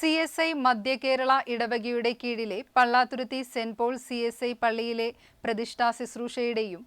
C S I മധ്യ കേരള ഇടവകയുടെ കീഴിലെ Pallathuruthy saint Paul C S I പള്ളിയിലെ പ്രതിഷ്ഠാ ശുശ്രൂഷയുടെയും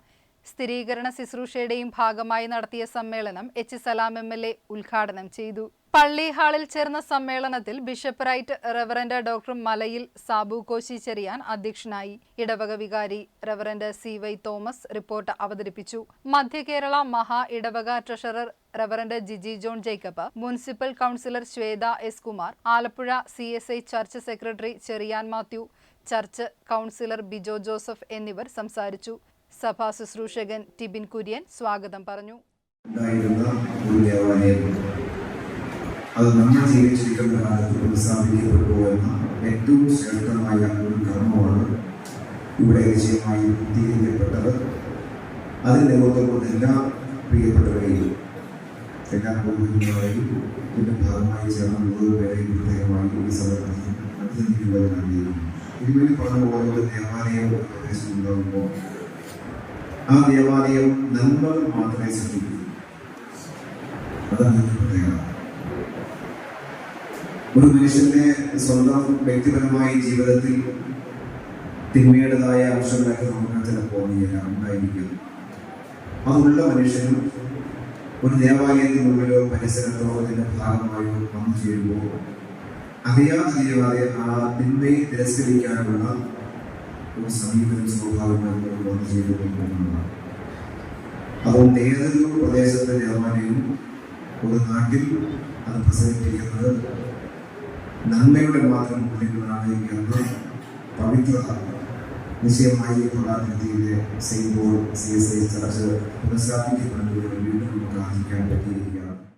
സ്ഥിരീകരണ ശുശ്രൂഷയുടെയും ഭാഗമായി നടത്തിയ സമ്മേളനം H Salam M L A ഉദ്ഘാടനം ചെയ്തു. പള്ളി ഹാളിൽ ചേർന്ന സമ്മേളനത്തിൽ ബിഷപ്പ് റൈറ്റ് റവറന്റ് ഡോക്ടർ മലയിൽ സാബു കോശി ചെറിയാൻ അധ്യക്ഷനായി. ഇടവക വികാരി reverend C Y Thomas report അവതരിപ്പിച്ചു. മധ്യ കേരള മഹാ ഇടവക treasurer reverend Jiji John Jacob municipal councillor Shweta S Kumar Alappuzha C S I church secretary Cherian Mathew church councillor Bijo Joseph എന്നിവർ സംസാരിച്ചു. സഭാ ശുശ്രൂഷകൻ ടിബിൻ കുര്യൻ സ്വാഗതം പറഞ്ഞു. അത് നമ്മൾ ജീവിച്ചിരിക്കുന്ന കാലത്ത് പ്രോത്സാഹിപ്പിക്കപ്പെട്ടു എന്ന ഏറ്റവും ശ്രേഷ്ഠമായ ഒരു കർമ്മമാണ് ഇവിടെ വിജയമായി പൂർത്തീകരിക്കപ്പെട്ടത് അതിന്റെ കൊണ്ട് എല്ലാ പ്രിയപ്പെട്ടവരെയും എല്ലാ കുടുംബങ്ങളെയും ഇതിന്റെ ഭാഗമായി ചേർന്ന മുഴുവൻ പ്രത്യേകമായി ഈ സന്ദർഭത്തിൽ അഭിനന്ദിക്കുവാനാണ് ഇതിനുവേണ്ടി പറഞ്ഞ പോലെ ഒരു ദേവാലയം പ്രദേശം ഉണ്ടാകുമ്പോൾ ആ ദേവാലയം നന്മ മാത്രമേ സൃഷ്ടിക്കൂ. അതാണ് പ്രത്യേകമാണ് ഒരു മനുഷ്യന്റെ സ്വന്തം വ്യക്തിപരമായ ജീവിതത്തിൽ തിന്മയുടേതായ അംശങ്ങളൊക്കെ നമുക്ക് ചിലപ്പോൾ ഉണ്ടായിരിക്കും. അതുള്ള മനുഷ്യനും ഒരു ദേവാലയത്തിന് മുമ്പിലോ പരിസരത്തോ അതിന്റെ ഭാഗമായോ വന്നു ചേരുമ്പോൾ അറിയാതെ ആ തിന്മയെ തിരസ്കരിക്കാനുള്ള ഒരു സമീപനം സ്വാഭാവികമായി വന്നു ചേരുന്നതാണ്. അതുകൊണ്ട് ഏതൊരു പ്രദേശത്തെ ദേവാലയവും ഒരു നാട്ടിൽ അത് പ്രസരിപ്പിക്കുന്നത് നന്മയുടെ മാത്രം മൂല്യങ്ങളാണ് എന്ന് പവിത്രത നിശ്ചയമായി കൊള്ളാതിരുത്തിയിലെ saint Paul C S I church പുനഃസ്ഥാപിക്കപ്പെടുന്നതിന് വീണ്ടും നമുക്ക് ആർജിക്കാൻ പറ്റിയിരിക്കുക